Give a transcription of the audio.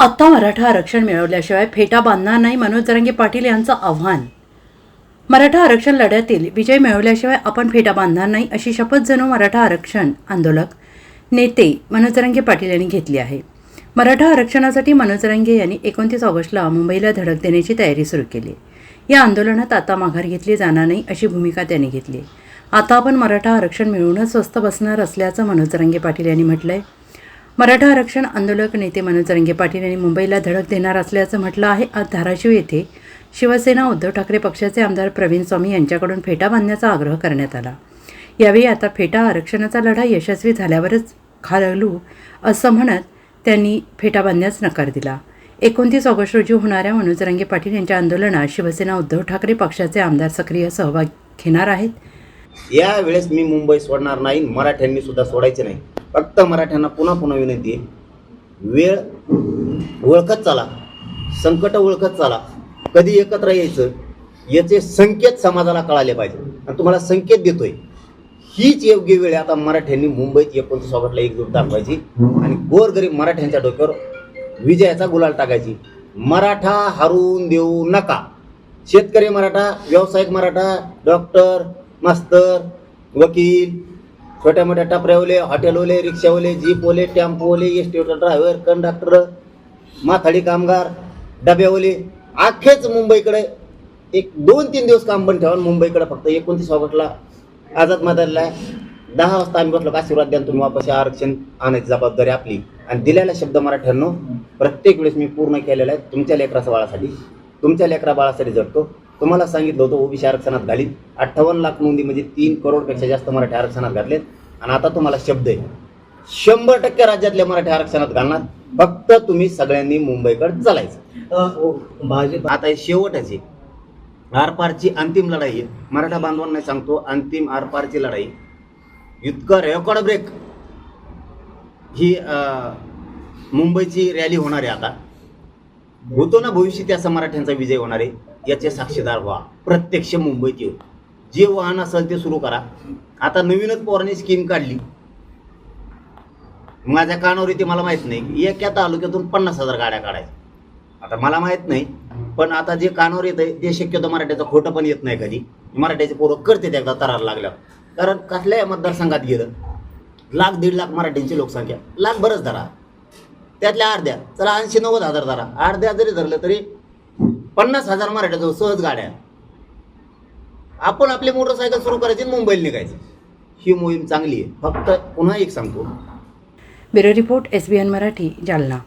आत्ता मराठा आरक्षण मिळवल्याशिवाय फेटा बांधणार नाही मनोज जरांगे पाटील यांचं आव्हान. मराठा आरक्षण लढ्यातील विजय मिळवल्याशिवाय आपण फेटा बांधणार नाही अशी शपथ जणू मराठा आरक्षण आंदोलक नेते मनोज जरांगे पाटील यांनी घेतली आहे. मराठा आरक्षणासाठी मनोज जरांगे यांनी एकोणतीस ऑगस्टला मुंबईला धडक देण्याची तयारी सुरू केली. या आंदोलनात आता माघार घेतली जाणार नाही अशी भूमिका त्यांनी घेतली. आता आपण मराठा आरक्षण मिळवूनच स्वस्त बसणार असल्याचं मनोज जरांगे पाटील यांनी म्हटलं आहे मराठा आरक्षण आंदोलक नेते मनोज रंगे पाटील यांनी मुंबईला धडक देणार असल्याचं म्हटलं आहे. आज धाराशिव येथे शिवसेना उद्धव ठाकरे पक्षाचे आमदार प्रवीण स्वामी यांच्याकडून फेटा बांधण्याचा आग्रह करण्यात आला. यावेळी आता फेटा आरक्षणाचा लढा यशस्वी झाल्यावरच खालू असं म्हणत त्यांनी फेटा बांधण्यास नकार दिला. एकोणतीस ऑगस्ट रोजी होणाऱ्या मनोज रंगे पाटील यांच्या आंदोलनात शिवसेना उद्धव ठाकरे पक्षाचे आमदार सक्रिय सहभाग घेणार आहेत. या वेळेस मी मुंबई सोडणार नाही मराठ्यांनी सुद्धा सोडायचे नाही. फक्त मराठ्यांना पुन्हा पुन्हा विनंती आहे. वेळ ओळखत चाला. संकट ओळखत चाला. कधी एकत्र यायचं याचे संकेत समाजाला कळाले पाहिजे. आणि तुम्हाला संकेत देतोय. हीच योग्य वेळ आता मराठ्यांनी मुंबईत एकोणतीस ऑगस्टला एकजूट दाखवायची. आणि गोरगरीब मराठ्यांच्या डोक्यावर विजयाचा गुलाल टाकायची. मराठा हरवून देऊ नका. शेतकरी मराठा व्यावसायिक मराठा डॉक्टर मास्तर वकील छोट्या मोठ्या टपऱ्यावले हॉटेलवाले रिक्षावाले जीपवाले टेम्पोवाले एस टी ड्रायव्हर कंडक्टर माथाडी कामगार डब्यावाले. अख्खेच मुंबईकडे एक दोन तीन दिवस काम पण ठेवा मुंबईकडे फक्त एकोणतीस ऑगस्टला आझाद मैदानला दहा वाजता आम्ही बसलो आशीर्वाद द्या तुम्ही वापस आरक्षण आणायची जबाबदारी आपली. आणि दिलेला शब्द मराठ्यांनो प्रत्येक वेळेस मी पूर्ण केलेला आहे. तुमच्या लेकराच्या बाळासाठी तुमच्या लेकरा बाळासाठी जगतो. तुम्हाला सांगितलं होतं ओबीसी आरक्षणात घालीत. अठ्ठावन्न लाख नोंदी म्हणजे तीन करोडपेक्षा जास्त मराठी आरक्षणात घातलेत. आणि आता तुम्हाला शब्द आहे. शंभर टक्के राज्यातल्या मराठी आरक्षणात घालणार. फक्त तुम्ही सगळ्यांनी मुंबईकडे चालायचं. भाजप आता हे शेवटच आहे. आरपारची अंतिम लढाई आहे. मराठा बांधवांना सांगतो अंतिम आरपारची लढाई. इतकं रेकॉर्ड ब्रेक. ही मुंबईची रॅली होणार आहे आता. होतो ना भविष्यात असा मराठ्यांचा विजय होणार आहे याचे साक्षीदार व्हा. प्रत्यक्ष मुंबईत येऊ. जे वाहन असेल ते सुरू करा. आता नवीनच पोरांनी स्कीम काढली. माझ्या कानावर येते मला माहीत नाही. एका तालुक्यातून पन्नास हजार गाड्या काढायच्या. आता मला माहीत नाही पण आता जे कानावर येत आहे ते शक्यतो मराठ्याचं खोटं पण येत नाही कधी. मराठ्याचे पोरं करते एकदा तरार लागल्यावर. कारण कसल्याही मतदारसंघात गेलं लाख दीड लाख मराठ्यांची लोकसंख्या. लाख बरंच धरा. त्यातल्या अर्ध्या. चला ऐंशी नव्वद हजार धरा. अर्ध्या जरी धरलं तरी पन्नास हजार मराठ्याजवळ सहज गाड्या आपण आपली मोटरसायकल सुरू करायची मुंबईला निघायची. ही मोहीम चांगली आहे. फक्त पुन्हा एक सांगतो. Bureau report S B N Marathi Jalna.